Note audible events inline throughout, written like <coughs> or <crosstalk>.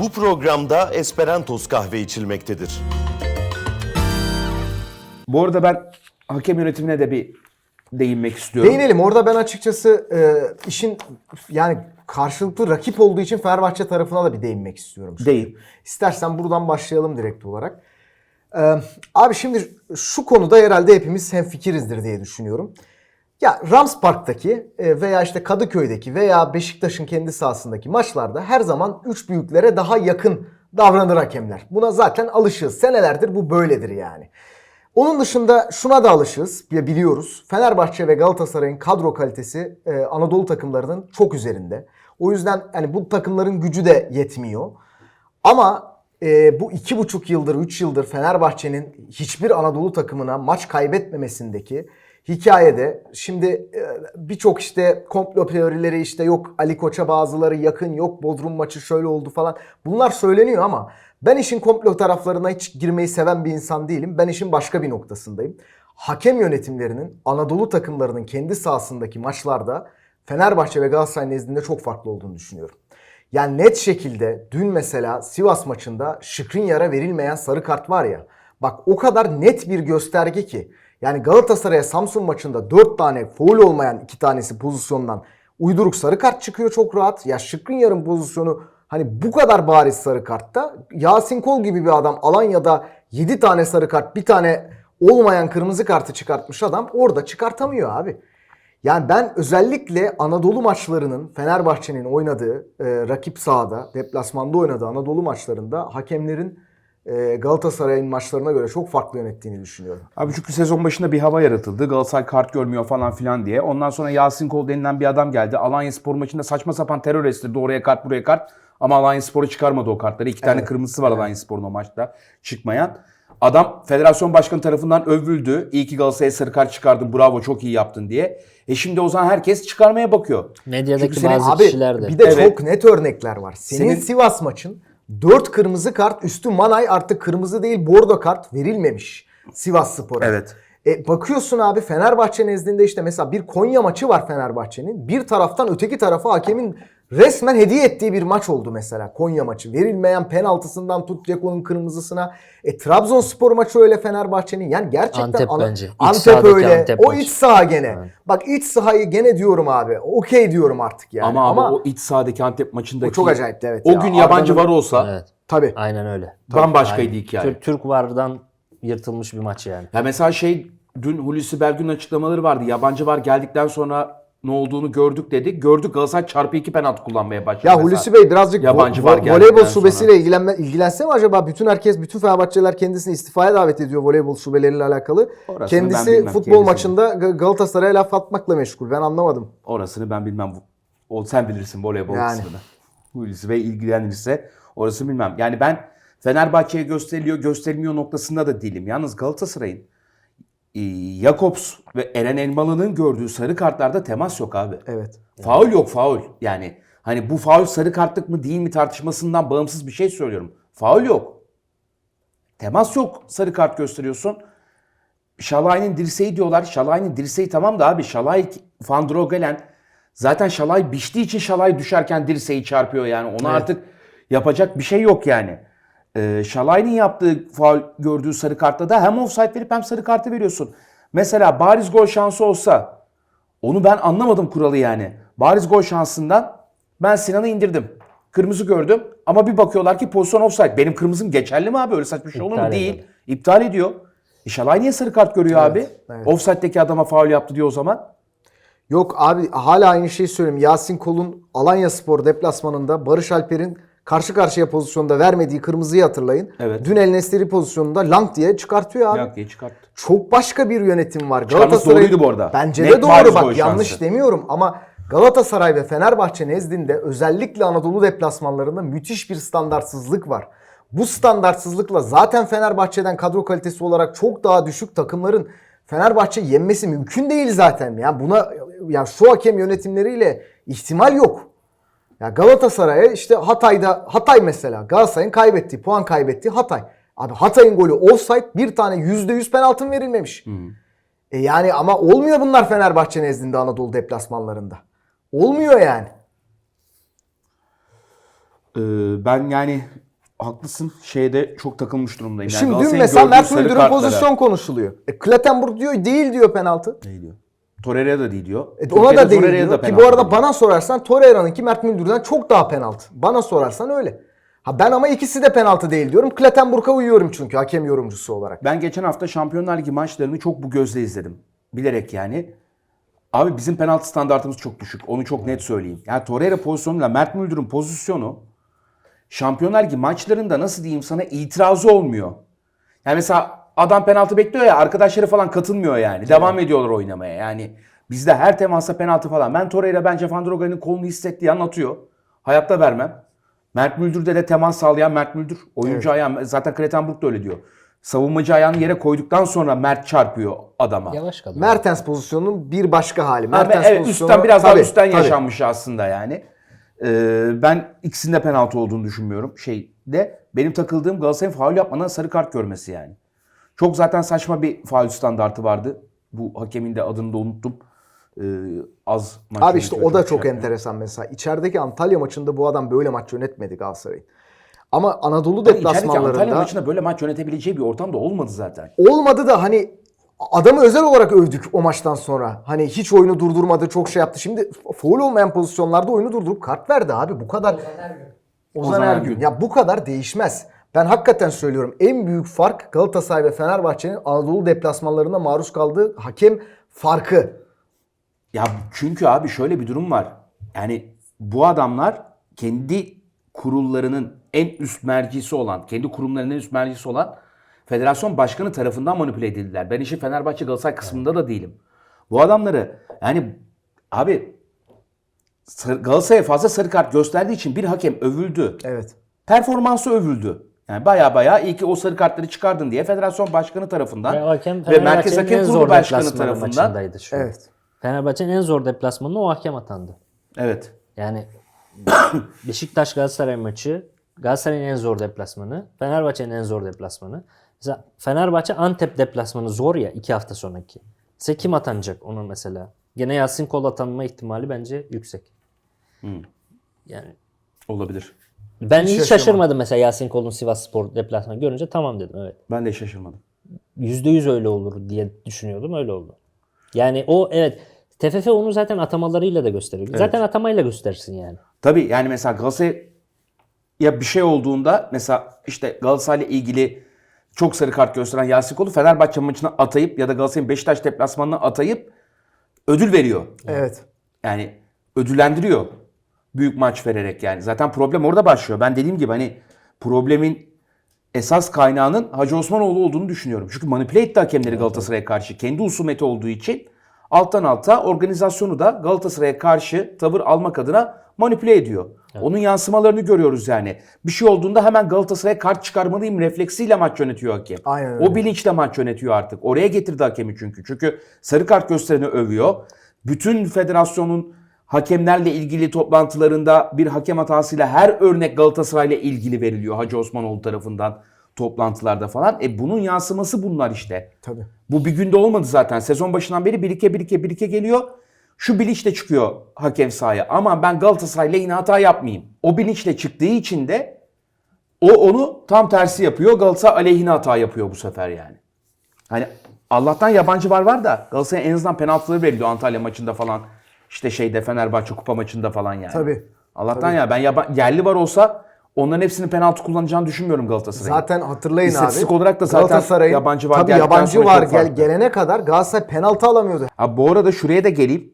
Bu programda Esperantos kahve içilmektedir. Bu arada ben hakem yönetimine de bir değinmek istiyorum. Değinelim. Orada ben açıkçası e, işin yani karşılıklı rakip olduğu için Fenerbahçe tarafına da bir değinmek istiyorum. Değil. İstersen buradan başlayalım direkt olarak. Ee, abi şimdi şu konuda herhalde hepimiz hemfikirizdir diye düşünüyorum. Ya Rams Park'taki e, veya işte Kadıköy'deki veya Beşiktaş'ın kendi sahasındaki maçlarda her zaman üç büyüklere daha yakın davranır hakemler. Buna zaten alışığız. Senelerdir bu böyledir yani. Onun dışında şuna da alışığız, biliyoruz. Fenerbahçe ve Galatasaray'ın kadro kalitesi e, Anadolu takımlarının çok üzerinde. O yüzden yani bu takımların gücü de yetmiyor. Ama e, bu iki buçuk yıldır, üç yıldır Fenerbahçe'nin hiçbir Anadolu takımına maç kaybetmemesindeki hikayede şimdi e, birçok işte komplo teorileri işte yok Ali Koç'a bazıları yakın yok Bodrum maçı şöyle oldu falan bunlar söyleniyor ama ben işin komplo taraflarına hiç girmeyi seven bir insan değilim. Ben işin başka bir noktasındayım. Hakem yönetimlerinin Anadolu takımlarının kendi sahasındaki maçlarda Fenerbahçe ve Galatasaray nezdinde çok farklı olduğunu düşünüyorum. Yani net şekilde dün mesela Sivas maçında Şikrinyar'a verilmeyen sarı kart var ya. Bak o kadar net bir gösterge ki. Yani Galatasaray'a Samsun maçında 4 tane foul olmayan 2 tanesi pozisyondan uyduruk sarı kart çıkıyor çok rahat. Ya Şikrinyar'ın pozisyonu hani bu kadar bariz sarı kartta Yasin Kol gibi bir adam Alanya'da 7 tane sarı kart bir tane olmayan kırmızı kartı çıkartmış adam orada çıkartamıyor abi. Yani ben özellikle Anadolu maçlarının Fenerbahçe'nin oynadığı e, rakip sahada, deplasmanda oynadığı Anadolu maçlarında hakemlerin Galatasaray'ın maçlarına göre çok farklı yönettiğini düşünüyorum. Abi çünkü sezon başında bir hava yaratıldı. Galatasaray kart görmüyor falan filan diye. Ondan sonra Yasin Kol denilen bir adam geldi. Alanya Spor maçında saçma sapan terör estirdi. Oraya kart buraya kart. Ama Alanya Spor'u çıkarmadı o kartları. İki tane Evet. kırmızısı var Alanya Spor'un o maçta çıkmayan. Adam federasyon başkanı tarafından övüldü. İyi ki Galatasaray'a sarı kart çıkardın bravo çok iyi yaptın diye. E şimdi o zaman herkes çıkarmaya bakıyor. Medyadaki Çünkü senin- bazı Abi kişiler de. bir de Evet. çok net örnekler var. Senin, Senin- Sivas maçın 4 kırmızı kart üstü Manay artık kırmızı değil bordo kart verilmemiş Sivas Spor'a. Evet. E, bakıyorsun abi Fenerbahçe nezdinde işte mesela bir Konya maçı var Fenerbahçe'nin. Bir taraftan öteki tarafa hakemin resmen hediye ettiği bir maç oldu mesela Konya maçı. Verilmeyen penaltısından tut Ceko'nun kırmızısına. E, Trabzonspor maçı öyle Fenerbahçe'nin. Yani gerçekten Antep ana- bence. İç Antep öyle. Antep o maçı. iç saha gene. Bak iç sahayı gene diyorum abi. Okey diyorum artık yani. ama, Ama, ama o iç sahadaki Antep maçındaki O çok acayipti, evet O ya. gün yabancı Arda'nın- var olsa Evet. tabii. Aynen öyle. bambaşkaydı Aynen. hikaye. Türk, Türk vardan yırtılmış bir maç yani. Ya mesela şey dün Hulusi Belgün'ün açıklamaları vardı. Yabancı var geldikten sonra ne olduğunu gördük dedi. Gördük Galatasaray çarpı iki penaltı kullanmaya başladı. Ya mesela. Hulusi Bey birazcık Yabancı vo- var vo- voleybol sonra. şubesiyle ilgilenme, ilgilense mi acaba? Bütün herkes, bütün Fenerbahçeliler kendisini istifaya davet ediyor voleybol şubeleriyle alakalı. Orasını Kendisi bilmem, futbol maçında Ga- Galatasaray'a laf atmakla meşgul. Ben anlamadım. Orasını ben bilmem. O sen bilirsin voleybol Yani. kısmını. Hulusi Bey ilgilenirse orasını bilmem. Yani ben Fenerbahçe'ye gösteriliyor gösterilmiyor noktasında da değilim. Yalnız Galatasaray'ın Jakobs ve Eren Elmalı'nın gördüğü sarı kartlarda temas yok abi. Evet. Faul yok faul. Yani hani bu faul sarı kartlık mı değil mi tartışmasından bağımsız bir şey söylüyorum. Faul yok. Temas yok. Sarı kart gösteriyorsun. Şalay'ın dirseği diyorlar. Şalay'ın dirseği tamam da abi Şalay Van Drogelen zaten Şalay biçtiği için Şalay düşerken dirseği çarpıyor yani. Ona artık yapacak bir şey yok yani. Ee, Şalay'ın yaptığı faul gördüğü sarı kartta da hem offside verip hem sarı kartı veriyorsun. Mesela bariz gol şansı olsa onu ben anlamadım kuralı yani. Bariz gol şansından ben Sinan'ı indirdim. Kırmızı gördüm ama bir bakıyorlar ki pozisyon offside. Benim kırmızım geçerli mi abi? Öyle saçma şey olur mu? Değil. ediyor. İptal ediyor. E Şalay niye sarı kart görüyor abi? evet. Offside'deki adama faul yaptı diyor o zaman. Yok abi hala aynı şeyi söyleyeyim. Yasin Kol'un Alanya Spor deplasmanında Barış Alper'in karşı karşıya pozisyonda vermediği kırmızıyı hatırlayın. Evet. Dün El Nesiri pozisyonunda lang diye çıkartıyor abi. Yok diye çıkarttı. çok başka bir yönetim var. Çıkarması doğruydu bu arada. Bence Net de doğru bak yanlış şansı. demiyorum ama Galatasaray ve Fenerbahçe nezdinde özellikle Anadolu deplasmanlarında müthiş bir standartsızlık var. Bu standartsızlıkla zaten Fenerbahçe'den kadro kalitesi olarak çok daha düşük takımların Fenerbahçe yenmesi mümkün değil zaten. Yani buna ya şu hakem yönetimleriyle ihtimal yok. Ya Galatasaray'a işte Hatay'da Hatay mesela Galatasaray'ın kaybettiği, puan kaybettiği Hatay. Abi Hatay'ın golü offside bir tane %100 penaltı verilmemiş. E yani ama olmuyor bunlar Fenerbahçe nezdinde Anadolu deplasmanlarında. Olmuyor yani. Ee, ben yani haklısın şeyde çok takılmış durumdayım. Yani Şimdi dün Galatasaray'ın mesela Mert Müldür'ün pozisyon konuşuluyor. E, Klettenburg diyor değil diyor penaltı. Ne diyor? Torreira da değil diyor. E, ona da değil diyor. da Ki bu arada diyor. bana sorarsan Torreira'nınki Mert Müldür'den çok daha penaltı. Bana sorarsan öyle. Ha ben ama ikisi de penaltı değil diyorum. Klettenburg'a uyuyorum çünkü hakem yorumcusu olarak. Ben geçen hafta Şampiyonlar Ligi maçlarını çok bu gözle izledim. Bilerek yani. Abi bizim penaltı standartımız çok düşük. Onu çok net söyleyeyim. Yani Torreira pozisyonuyla Mert Müldür'ün pozisyonu Şampiyonlar Ligi maçlarında nasıl diyeyim sana itirazı olmuyor. Yani mesela adam penaltı bekliyor ya arkadaşları falan katılmıyor yani. Devam ediyorlar oynamaya. Yani bizde her temasta penaltı falan. Ben Torreira bence Van der Ogen'in kolunu hissettiği an atıyor. Hayatta vermem. Mert Müldür'de de temas sağlayan Mert Müldür. Oyuncu ayağı zaten Kretenburg da öyle diyor. Savunmacı ayağını yere koyduktan sonra Mert çarpıyor adama. Yavaş kalıyor. Mertens pozisyonunun bir başka hali. Ha, Mertens evet, pozisyonu üstten biraz daha Tabii, üstten tabii. yaşanmış aslında yani. Ee, ben ikisinde penaltı olduğunu düşünmüyorum. Şeyde benim takıldığım Galatasaray'ın faul yapmadan sarı kart görmesi yani. Çok zaten saçma bir faul standartı vardı. Bu hakemin de adını da unuttum. Ee, az maç Abi işte o da çok yapmıyor. enteresan mesela. İçerideki Antalya maçında bu adam böyle maç yönetmedi Galatasaray'ın. Ama Anadolu Yani içerideki Antalya deplasmanlarında maçında böyle maç yönetebileceği bir ortam da olmadı zaten. olmadı da hani adamı özel olarak övdük o maçtan sonra. Hani hiç oyunu durdurmadı, çok şey yaptı. Şimdi foul olmayan pozisyonlarda oyunu durdurup kart verdi abi. Bu kadar Ozan Ozan Ergün. Ergün. Ya bu kadar değişmez. Ben hakikaten söylüyorum en büyük fark Galatasaray ve Fenerbahçe'nin Anadolu deplasmanlarında maruz kaldığı hakem farkı. Ya çünkü abi şöyle bir durum var. Yani bu adamlar kendi kurullarının en üst mercisi olan, kendi kurumlarının en üst mercisi olan federasyon başkanı tarafından manipüle edildiler. Ben işin Fenerbahçe Galatasaray kısmında da değilim. Bu adamları yani abi Galatasaray'a fazla sarı kart gösterdiği için bir hakem övüldü. Evet. Performansı övüldü. Yani baya baya iyi ki o sarı kartları çıkardın diye federasyon başkanı tarafından Ve hakem ve Merkez Fenerbahçe'nin en Hakem zor Kurulu Başkanı tarafından. Evet. Fenerbahçe'nin en zor deplasmanına o hakem atandı. evet Yani <coughs> Beşiktaş Galatasaray maçı Galatasaray'ın en zor deplasmanı, Fenerbahçe'nin en zor deplasmanı. Mesela Fenerbahçe Antep deplasmanı zor ya iki hafta sonraki. Size kim atanacak onu mesela? Gene Yasin Kol atanma ihtimali bence yüksek. Yani olabilir. Ben Hiç hiç, şaşırmadım mesela Yasin Kol'un Sivas Spor deplasmanı görünce tamam dedim evet. Ben de şaşırmadım. %100 öyle olur diye düşünüyordum öyle oldu. Yani o evet TFF onu zaten atamalarıyla da gösteriyor. Zaten atamayla göstersin yani. Tabii yani mesela Galatasaray ya bir şey olduğunda mesela işte Galatasaray'la ilgili çok sarı kart gösteren Yasin Kol'u Fenerbahçe maçına atayıp ya da Galatasaray'ın Beşiktaş deplasmanına atayıp ödül veriyor. Evet. Yani ödüllendiriyor. Büyük maç vererek yani. Zaten problem orada başlıyor. Ben dediğim gibi hani problemin esas kaynağının Hacı Osmanoğlu olduğunu düşünüyorum. Çünkü manipüle etti hakemleri Galatasaray'a karşı. Kendi husumeti olduğu için alttan alta organizasyonu da Galatasaray'a karşı tavır almak adına manipüle ediyor. Onun yansımalarını görüyoruz yani. Bir şey olduğunda hemen Galatasaray'a kart çıkarmalıyım refleksiyle maç yönetiyor hakem. Aynen öyle. O bilinçle maç yönetiyor artık. Oraya getirdi hakemi çünkü. Çünkü sarı kart göstereni övüyor. Bütün federasyonun hakemlerle ilgili toplantılarında bir hakem hatasıyla her örnek Galatasaray'la ilgili veriliyor Hacı Osmanoğlu tarafından toplantılarda falan. E bunun yansıması bunlar işte. Tabii. Bu bir günde olmadı zaten. Sezon başından beri birike birike birike geliyor. Şu bilinçle çıkıyor hakem sahaya. Ama ben Galatasaray lehine hata yapmayayım. O bilinçle çıktığı için de o onu tam tersi yapıyor. Galatasaray aleyhine hata yapıyor bu sefer yani. Hani Allah'tan yabancı var var da Galatasaray'a en azından penaltıları veriliyor Antalya maçında falan. İşte şeyde Fenerbahçe kupa maçında falan yani. Tabii. Allah'tan ya ben yaba- yerli var olsa onların hepsinin penaltı kullanacağını düşünmüyorum Galatasaray'ın. Zaten hatırlayın abi. İstatistik olarak da zaten Galatasaray'ın- yabancı var Tabii geldikten yabancı sonra var çok gel, gelene kadar Galatasaray penaltı alamıyordu. Ha, bu arada şuraya da geleyim.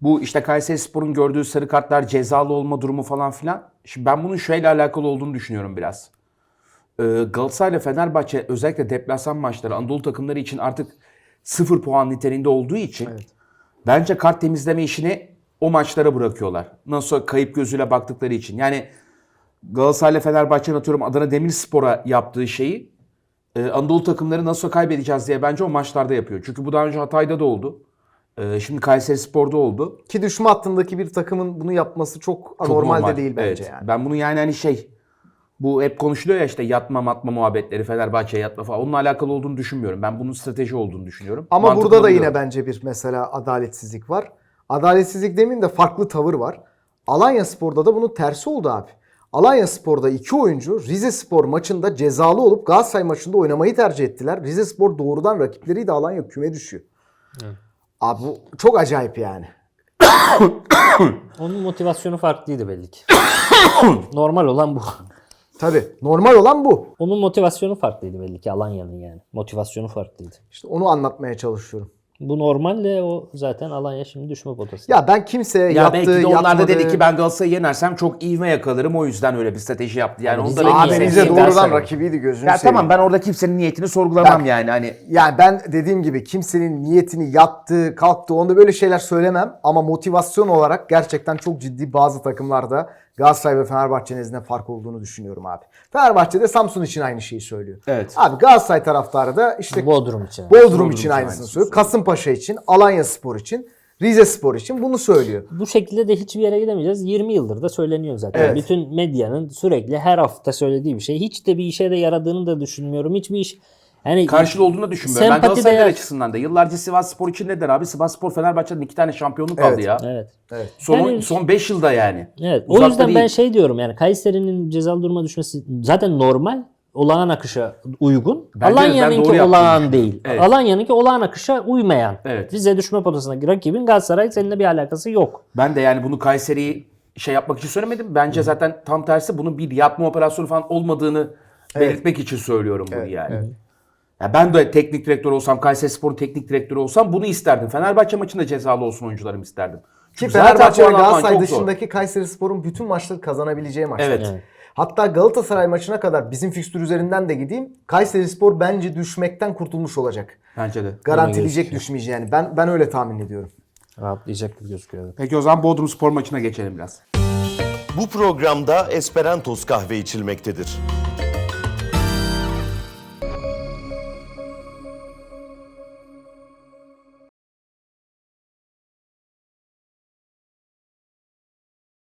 Bu işte Kayseri Spor'un gördüğü sarı kartlar cezalı olma durumu falan filan. Şimdi ben bunun şöyle alakalı olduğunu düşünüyorum biraz. Ee, Galatasaray ile Fenerbahçe özellikle deplasman maçları Anadolu takımları için artık sıfır puan niteliğinde olduğu için bence kart temizleme işini o maçlara bırakıyorlar. Nasıl kayıp gözüyle baktıkları için. Yani Galatasaray ile Fenerbahçe'nin atıyorum Adana Demirspor'a yaptığı şeyi e, Anadolu takımları nasıl kaybedeceğiz diye bence o maçlarda yapıyor. Çünkü bu daha önce Hatay'da da oldu. E, şimdi Kayseri Spor'da oldu. Ki düşme hattındaki bir takımın bunu yapması çok Çok anormal normal. de değil bence Evet. yani. Ben bunu yani hani şey bu hep konuşuluyor ya işte yatma matma muhabbetleri Fenerbahçe'ye yatma falan. Onunla alakalı olduğunu düşünmüyorum. Ben bunun strateji olduğunu düşünüyorum. Ama Mantıklı burada da buluyorum. yine bence bir mesela adaletsizlik var. Adaletsizlik demeyeyim de farklı tavır var. Alanya Spor'da da bunun tersi oldu abi. Alanya Spor'da iki oyuncu Rize Spor maçında cezalı olup Galatasaray maçında oynamayı tercih ettiler. Rize Spor doğrudan rakipleriydi Alanya küme düşüyor. Abi bu çok acayip yani. Onun motivasyonu farklıydı belli ki. <coughs> Normal olan bu. Tabii normal olan bu. Onun motivasyonu farklıydı belli ki Alanya'nın yani. Motivasyonu farklıydı. İşte onu anlatmaya çalışıyorum. Bu normalde o zaten Alanya şimdi düşme potası. Ya ben kimseye Ya yaptığı, belki de onlar da yapmadığı... dedi ki ben Galatasaray'ı yenersem çok ivme yakalarım o yüzden öyle bir strateji yaptı. Yani Yani onda Rize- benim Abi Abi Rize Rize doğru- doğrudan rakibiydi gözünü Ya seveyim. tamam ben orada kimsenin niyetini sorgulamam Ya- yani hani Yani ben dediğim gibi kimsenin niyetini yattı, kalktı onda böyle şeyler söylemem. Ama motivasyon olarak gerçekten çok ciddi bazı takımlarda Galatasaray ve Fenerbahçe nezdinde fark olduğunu düşünüyorum abi. Fenerbahçe de Samsun için aynı şeyi söylüyor. Evet. Abi Galatasaray taraftarı da işte Bodrum için. Bodrum için için aynısını aynısını söylüyor. Kasımpaşa için, Alanya Spor için, Rize Spor için bunu söylüyor. Bu şekilde de hiçbir yere gidemeyeceğiz. 20 yıldır da söyleniyor zaten. Evet. Bütün medyanın sürekli her hafta söylediği bir şey. Hiç de bir işe de yaradığını da düşünmüyorum. Hiçbir iş yani karşılığı olduğunu düşünmüyorum. Ben Sempati Galatasaraylar değer. açısından da yıllarca Sivas Spor için nedir abi? Sivas Spor Fenerbahçe'nin iki tane şampiyonluk Evet. ya. Evet. Son Yani- son 5 yılda yani. Evet. O Uzakta yüzden ben değil. şey diyorum yani Kayseri'nin cezalı duruma düşmesi zaten normal. Olağan akışa uygun. Ben Alanya'nınki olağan değil. Evet. Alanya'nınki olağan akışa uymayan. Evet. Rize düşme potasındaki rakibin Galatasaray seninle bir alakası yok. Ben de yani bunu Kayseri'yi şey yapmak için söylemedim. Bence zaten tam tersi bunun bir yatma operasyonu falan olmadığını belirtmek için söylüyorum bunu yani. Ya ben de teknik direktör olsam, Kayserispor'un teknik direktörü olsam bunu isterdim. Fenerbahçe maçında cezalı olsun oyuncularım isterdim. Ki Çünkü zaten Fenerbahçe ve Galatasaray dışındaki Kayseri Spor'un bütün maçları kazanabileceği maçlar. Evet. Evet. Hatta Galatasaray maçına kadar bizim fikstür üzerinden de gideyim. Kayseri Spor bence düşmekten kurtulmuş olacak. Bence de. Garantileyecek düşmeyeceği yani. Ben ben öyle tahmin ediyorum. Rahatlayacak gibi gözüküyor. Peki o zaman Bodrum Spor maçına geçelim biraz. Bu programda Esperantos kahve içilmektedir.